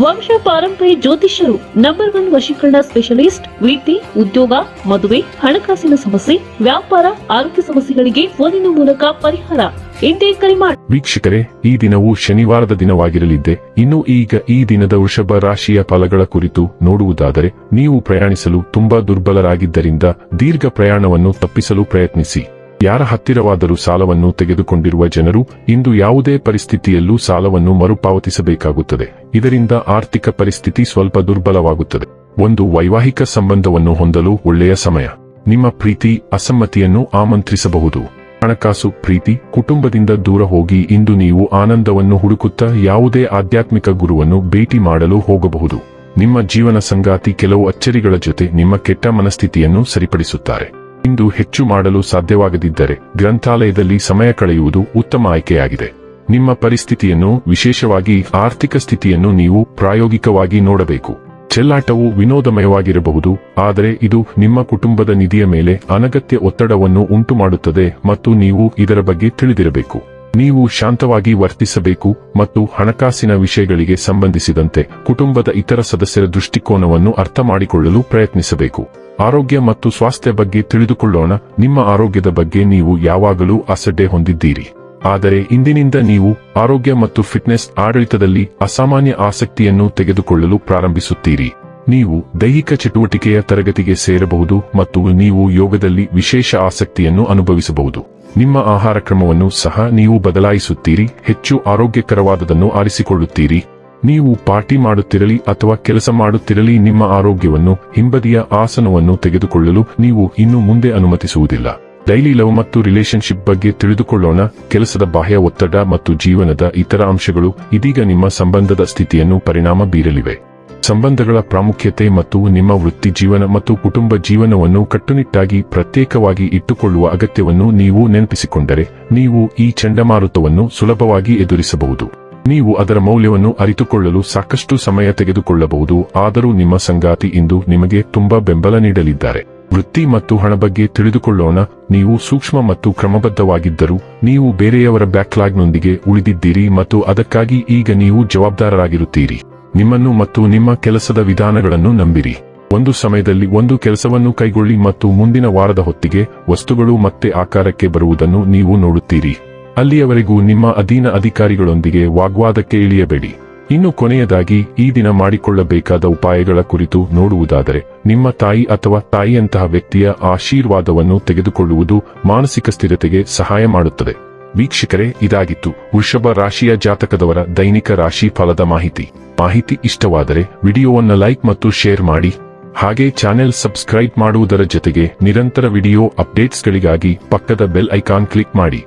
ವಂಶ ಪಾರಂಪರ್ಯ ಜ್ಯೋತಿಷ್ಯರು ನಂಬರ್ ಒನ್ ವಶೀಕರಣ ಸ್ಪೆಷಲಿಸ್ಟ್ ವೃತ್ತಿ ಉದ್ಯೋಗ, ಮದುವೆ, ಹಣಕಾಸಿನ ಸಮಸ್ಯೆ, ವ್ಯಾಪಾರ, ಆರೋಗ್ಯ ಸಮಸ್ಯೆಗಳಿಗೆ ಫೋನಿನ ಮೂಲಕ ಪರಿಹಾರ. ಇಂದೇ ಕರೆ ಮಾಡಿ ವೀಕ್ಷಕರೇ, ಈ ದಿನವು ಶನಿವಾರದ ದಿನವಾಗಿರಲಿದ್ದೆ. ಇನ್ನು ಈಗ ಈ ದಿನದ ವೃಷಭ ರಾಶಿಯ ಫಲಗಳ ಕುರಿತು ನೋಡುವುದಾದರೆ, ನೀವು ಪ್ರಯಾಣಿಸಲು ತುಂಬಾ ದುರ್ಬಲರಾಗಿದ್ದರಿಂದ ದೀರ್ಘ ಪ್ರಯಾಣವನ್ನು ತಪ್ಪಿಸಲು ಪ್ರಯತ್ನಿಸಿ. ಯಾರ ಹತ್ತಿರವಾದರೂ ಸಾಲವನ್ನು ತೆಗೆದುಕೊಂಡಿರುವ ಜನರು ಇಂದು ಯಾವುದೇ ಪರಿಸ್ಥಿತಿಯಲ್ಲೂ ಸಾಲವನ್ನು ಮರುಪಾವತಿಸಬೇಕಾಗುತ್ತದೆ. ಇದರಿಂದ ಆರ್ಥಿಕ ಪರಿಸ್ಥಿತಿ ಸ್ವಲ್ಪ ದುರ್ಬಲವಾಗುತ್ತದೆ. ಒಂದು ವೈವಾಹಿಕ ಸಂಬಂಧವನ್ನು ಹೊಂದಲು ಒಳ್ಳೆಯ ಸಮಯ. ನಿಮ್ಮ ಪ್ರೀತಿ, ಅಸಮ್ಮತಿಯನ್ನು ಆಮಂತ್ರಿಸಬಹುದು. ಹಣಕಾಸು, ಪ್ರೀತಿ, ಕುಟುಂಬದಿಂದ ದೂರ ಹೋಗಿ ಇಂದು ನೀವು ಆನಂದವನ್ನು ಹುಡುಕುತ್ತಾ ಯಾವುದೇ ಆಧ್ಯಾತ್ಮಿಕ ಗುರುವನ್ನು ಭೇಟಿ ಮಾಡಲು ಹೋಗಬಹುದು. ನಿಮ್ಮ ಜೀವನ ಸಂಗಾತಿ ಕೆಲವು ಅಚ್ಚರಿಗಳ ಜೊತೆ ನಿಮ್ಮ ಕೆಟ್ಟ ಮನಸ್ಥಿತಿಯನ್ನು ಸರಿಪಡಿಸುತ್ತಾರೆ. ಇಂದು ಹೆಚ್ಚು ಮಾಡಲು ಸಾಧ್ಯವಾಗದಿದ್ದರೆ ಗ್ರಂಥಾಲಯದಲ್ಲಿ ಸಮಯ ಕಳೆಯುವುದು ಉತ್ತಮ ಆಯ್ಕೆಯಾಗಿದೆ. ನಿಮ್ಮ ಪರಿಸ್ಥಿತಿಯನ್ನು, ವಿಶೇಷವಾಗಿ ಆರ್ಥಿಕ ಸ್ಥಿತಿಯನ್ನು ನೀವು ಪ್ರಾಯೋಗಿಕವಾಗಿ ನೋಡಬೇಕು. ಚೆಲ್ಲಾಟವು ವಿನೋದಮಯವಾಗಿರಬಹುದು, ಆದರೆ ಇದು ನಿಮ್ಮ ಕುಟುಂಬದ ನಿಧಿಯ ಮೇಲೆ ಅನಗತ್ಯ ಒತ್ತಡವನ್ನು ಉಂಟುಮಾಡುತ್ತದೆ ಮತ್ತು ನೀವು ಇದರ ಬಗ್ಗೆ ತಿಳಿದಿರಬೇಕು. ನೀವು ಶಾಂತವಾಗಿ ವರ್ತಿಸಬೇಕು ಮತ್ತು ಹಣಕಾಸಿನ ವಿಷಯಗಳಿಗೆ ಸಂಬಂಧಿಸಿದಂತೆ ಕುಟುಂಬದ ಇತರ ಸದಸ್ಯರ ದೃಷ್ಟಿಕೋನವನ್ನು ಅರ್ಥ ಮಾಡಿಕೊಳ್ಳಲು ಪ್ರಯತ್ನಿಸಬೇಕು. ಆರೋಗ್ಯ ಮತ್ತು ಸ್ವಾಸ್ಥ್ಯ ಬಗ್ಗೆ ತಿಳಿದುಕೊಳ್ಳೋಣ. ನಿಮ್ಮ ಆರೋಗ್ಯದ ಬಗ್ಗೆ ನೀವು ಯಾವಾಗಲೂ ಅಸಡ್ಡೆ ಹೊಂದಿದ್ದೀರಿ. ಆದರೆ ಇಂದಿನಿಂದ ನೀವು ಆರೋಗ್ಯ ಮತ್ತು ಫಿಟ್ನೆಸ್ ಆಡಳಿತದಲ್ಲಿ ಅಸಾಮಾನ್ಯ ಆಸಕ್ತಿಯನ್ನು ತೆಗೆದುಕೊಳ್ಳಲು ಪ್ರಾರಂಭಿಸುತ್ತೀರಿ. ನೀವು ದೈಹಿಕ ಚಟುವಟಿಕೆಯ ತರಗತಿಗೆ ಸೇರಬಹುದು ಮತ್ತು ನೀವು ಯೋಗದಲ್ಲಿ ವಿಶೇಷ ಆಸಕ್ತಿಯನ್ನು ಅನುಭವಿಸಬಹುದು. ನಿಮ್ಮ ಆಹಾರ ಕ್ರಮವನ್ನು ಸಹ ನೀವು ಬದಲಾಯಿಸುತ್ತೀರಿ. ಹೆಚ್ಚು ಆರೋಗ್ಯಕರವಾದದನ್ನು ಆರಿಸಿಕೊಳ್ಳುತ್ತೀರಿ. ನೀವು ಪಾರ್ಟಿ ಮಾಡುತ್ತಿರಲಿ ಅಥವಾ ಕೆಲಸ ಮಾಡುತ್ತಿರಲಿ, ನಿಮ್ಮ ಆರೋಗ್ಯವನ್ನು, ಹಿಂಬದಿಯ ಆಸನವನ್ನು ತೆಗೆದುಕೊಳ್ಳಲು ನೀವು ಇನ್ನು ಮುಂದೆ ಅನುಮತಿಸುವುದಿಲ್ಲ. ಡೈಲಿ ಲವ್ ಮತ್ತು ರಿಲೇಶನ್ಶಿಪ್ ಬಗ್ಗೆ ತಿಳಿದುಕೊಳ್ಳೋಣ. ಕೆಲಸದ ಬಾಹ್ಯ ಒತ್ತಡ ಮತ್ತು ಜೀವನದ ಇತರ ಅಂಶಗಳು ಇದೀಗ ನಿಮ್ಮ ಸಂಬಂಧದ ಸ್ಥಿತಿಯನ್ನು ಪರಿಣಾಮ ಬೀರಲಿವೆ. ಸಂಬಂಧಗಳ ಪ್ರಾಮುಖ್ಯತೆ ಮತ್ತು ನಿಮ್ಮ ವೃತ್ತಿ ಜೀವನ ಮತ್ತು ಕುಟುಂಬ ಜೀವನವನ್ನು ಕಟ್ಟುನಿಟ್ಟಾಗಿ ಪ್ರತ್ಯೇಕವಾಗಿ ಇಟ್ಟುಕೊಳ್ಳುವ ಅಗತ್ಯವನ್ನು ನೀವು ನೆನಪಿಸಿಕೊಂಡರೆ, ನೀವು ಈ ಚಂಡಮಾರುತವನ್ನು ಸುಲಭವಾಗಿ ಎದುರಿಸಬಹುದು. ನೀವು ಅದರ ಮೌಲ್ಯವನ್ನು ಅರಿತುಕೊಳ್ಳಲು ಸಾಕಷ್ಟು ಸಮಯ ತೆಗೆದುಕೊಳ್ಳಬಹುದು, ಆದರೂ ನಿಮ್ಮ ಸಂಗಾತಿ ಇಂದು ನಿಮಗೆ ತುಂಬಾ ಬೆಂಬಲ ನೀಡಲಿದ್ದಾರೆ. ವೃತ್ತಿ ಮತ್ತು ಹಣ ಬಗ್ಗೆ ತಿಳಿದುಕೊಳ್ಳೋಣ, ನೀವು ಸೂಕ್ಷ್ಮ ಮತ್ತು ಕ್ರಮಬದ್ಧವಾಗಿದ್ದರೂ, ನೀವು ಬೇರೆಯವರ ಬ್ಯಾಕ್ಲಾಗ್ನೊಂದಿಗೆ ಉಳಿದಿದ್ದೀರಿ ಮತ್ತು ಅದಕ್ಕಾಗಿ ಈಗ ನೀವು ಜವಾಬ್ದಾರರಾಗಿರುತ್ತೀರಿ. ನಿಮ್ಮನ್ನು ಮತ್ತು ನಿಮ್ಮ ಕೆಲಸದ ವಿಧಾನಗಳನ್ನು ನಂಬಿರಿ. ಒಂದು ಸಮಯದಲ್ಲಿ ಒಂದು ಕೆಲಸವನ್ನು ಕೈಗೊಳ್ಳಿ ಮತ್ತು ಮುಂದಿನ ವಾರದ ಹೊತ್ತಿಗೆ ವಸ್ತುಗಳು ಮತ್ತೆ ಆಕಾರಕ್ಕೆ ಬರುವುದನ್ನು ನೀವು ನೋಡುತ್ತೀರಿ. ಅಲ್ಲಿಯವರೆಗೂ ನಿಮ್ಮ ಅಧೀನ ಅಧಿಕಾರಿಗಳೊಂದಿಗೆ ವಾಗ್ವಾದಕ್ಕೆ ಇಳಿಯಬೇಡಿ. ಇನ್ನು ಕೊನೆಯದಾಗಿ, ಈ ದಿನ ಮಾಡಿಕೊಳ್ಳಬೇಕಾದ ಉಪಾಯಗಳ ಕುರಿತು ನೋಡುವುದಾದರೆ, ನಿಮ್ಮ ತಾಯಿ ಅಥವಾ ತಾಯಿಯಂತಹ ವ್ಯಕ್ತಿಯ ಆಶೀರ್ವಾದವನ್ನು ತೆಗೆದುಕೊಳ್ಳುವುದು ಮಾನಸಿಕ ಸ್ಥಿರತೆಗೆ ಸಹಾಯ ಮಾಡುತ್ತದೆ. ವೀಕ್ಷಕರೇ, ಇದಾಗಿತ್ತು ವೃಷಭ ರಾಶಿಯ ಜಾತಕದವರ ದೈನಿಕ ರಾಶಿ ಫಲದ ಮಾಹಿತಿ. ಮಾಹಿತಿ ಇಷ್ಟವಾದರೆ, ವಿಡಿಯೋವನ್ನು ಲೈಕ್ ಮತ್ತು ಶೇರ್ ಮಾಡಿ. ಹಾಗೆ ಚಾನೆಲ್ ಸಬ್ಸ್ಕ್ರೈಬ್ ಮಾಡುವುದರ ಜೊತೆಗೆ ನಿರಂತರ ವಿಡಿಯೋ ಅಪ್ಡೇಟ್ಸ್ಗಳಿಗಾಗಿ ಪಕ್ಕದ ಬೆಲ್ ಐಕಾನ್ ಕ್ಲಿಕ್ ಮಾಡಿ.